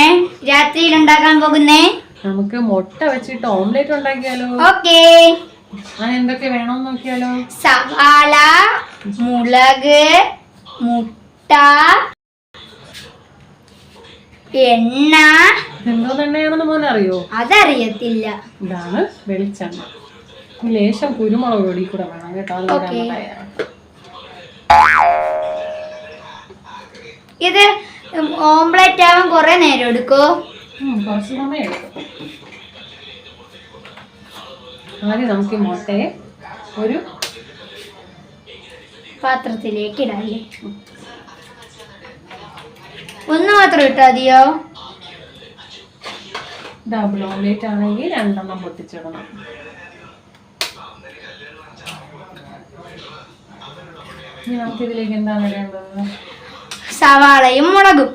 അമ്മേ രാത്രിയിൽ ഉണ്ടാക്കാൻ പോകുന്നേ? നമുക്ക് മുട്ട വെച്ചിട്ട് ഓംലെറ്റ് ഉണ്ടാക്കിയാലോ? ഓക്കേ. എന്തൊക്കെ വേണോന്ന് നോക്കിയാലോ? സവാള മുളക് മുട്ട എണ്ണ. എന്തോ എണ്ണയാണെന്ന് മോനെ അറിയോ? അതറിയത്തില്ല. ഇതാണ് വെളിച്ചെണ്ണ. ലേശം കുരുമുളക് പൊടി കൂടെ വേണം കേട്ടോ ഇത് ഓംപ്ലേറ്റ് ആവാൻ കുറെ നേരം എടുക്കോ. ഉം, കുറച്ച് സമയം എടുക്കും. ആദ്യം നമുക്ക് ഈ മുട്ടയെ ഒരു പാത്രത്തിലേക്ക് ഇടാല്ലേ? ഒന്ന് മാത്രം ഇട്ടാ മതിയോ? ഡബിൾ ഓംലേറ്റ് ആണെങ്കിൽ രണ്ടെണ്ണം പൊട്ടിച്ചിടണം. ഇനി നമുക്ക് ഇതിലേക്ക് എന്താണ് ഇടേണ്ടത് സവാളയും മുളകും.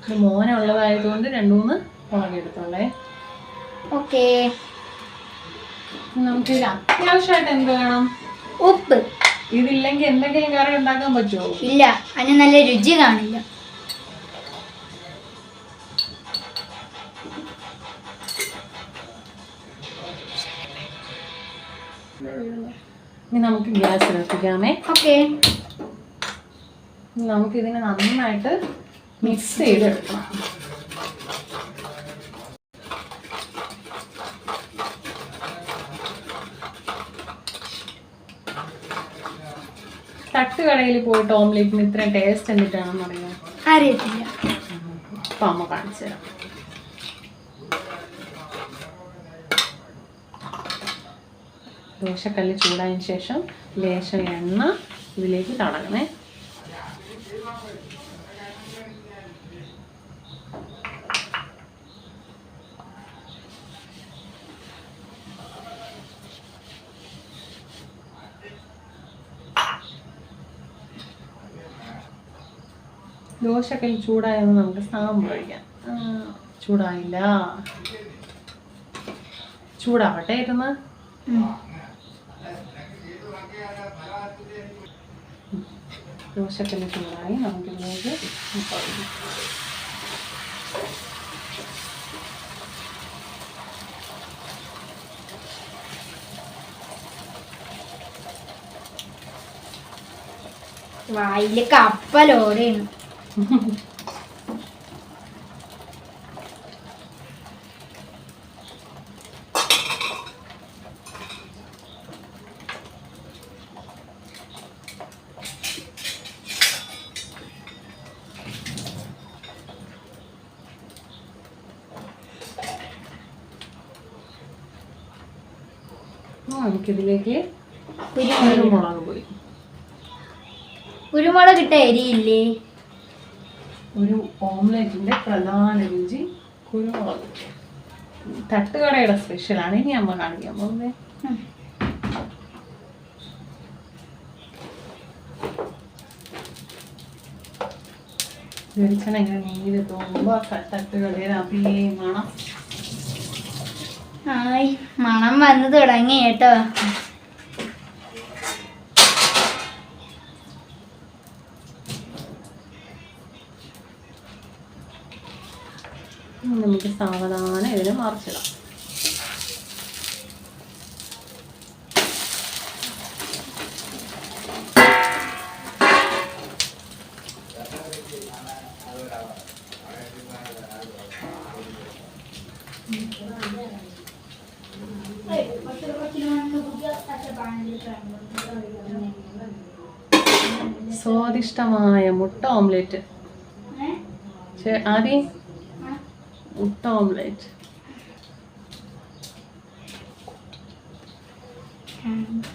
ഇത് മോനുള്ളതായതുകൊണ്ട് രണ്ടു മൂന്ന് മുളക് എടുത്തോളേ ഓക്കേ നമുക്ക് ഇത് അത്യാവശ്യമായിട്ട് എന്ത് വേണം? ഉപ്പ്. ഇതില്ലെങ്കിൽ എന്തെങ്കിലും കറി ഉണ്ടാക്കാൻ പറ്റുമോ ഇല്ല അതിന് നല്ല രുചി കാണില്ല. ഇനി നമുക്ക് ഗ്യാസ് ഇറപ്പിക്കാമേ ഓക്കെ. ഇനി നമുക്ക് ഇതിനെ നന്നായിട്ട് മിക്സ് ചെയ്തെടുക്കണം. തട്ടുകടയിൽ പോയിട്ട് ഓംലേറ്റിന് ഇത്രയും ടേസ്റ്റ് എന്നിട്ടാണെന്ന് അറിയാം അറിയത്തില്ല. അപ്പം അമ്മ കാണിച്ചു തരാം ദോശക്കല്ല് ചൂടായതിന് ശേഷം ലേശം എണ്ണ ഇതിലേക്ക് തടകണേ ദോശക്കല്ല് ചൂടായെന്ന് നമുക്ക് സാമ്പാർ കഴിക്കാം. ആ, ചൂടായില്ല. ചൂടാവട്ടെ ഇരുന്ന്. ദോശക്കല്ല് ചൂടായി നമുക്കിതിലേക്ക്. വായിൽ കപ്പലോടെയാണ് നമുക്കിതിലേക്ക് കുരുമുളക് പൊടി. കുരുമുളക് ഇട്ട എരിയില്ലേ ഒരു ഓംലെറ്റിന്റെ പ്രധാന രുചി കുരുമുളക്. തട്ടുകടയുടെ സ്പെഷ്യലാണ് ഇനി അമ്മ കാണിക്കാൻ പോകുന്നത്. വെളിച്ചെണ്ണ ഇങ്ങനെ നീര് തോന്നുമ്പോ തട്ടുകടയിൽ അഭിയേ മണം. ആയി മണം വന്നു തുടങ്ങി കേട്ടോ. നമുക്ക് സാവധാനം ഇതിനെ മറിച്ചിടാം. സ്വാദിഷ്ടമായ മുട്ട ഓംലെറ്റ്. ആദ്യം മുട്ട ഓംലെറ്റ്.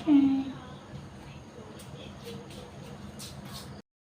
ഉം.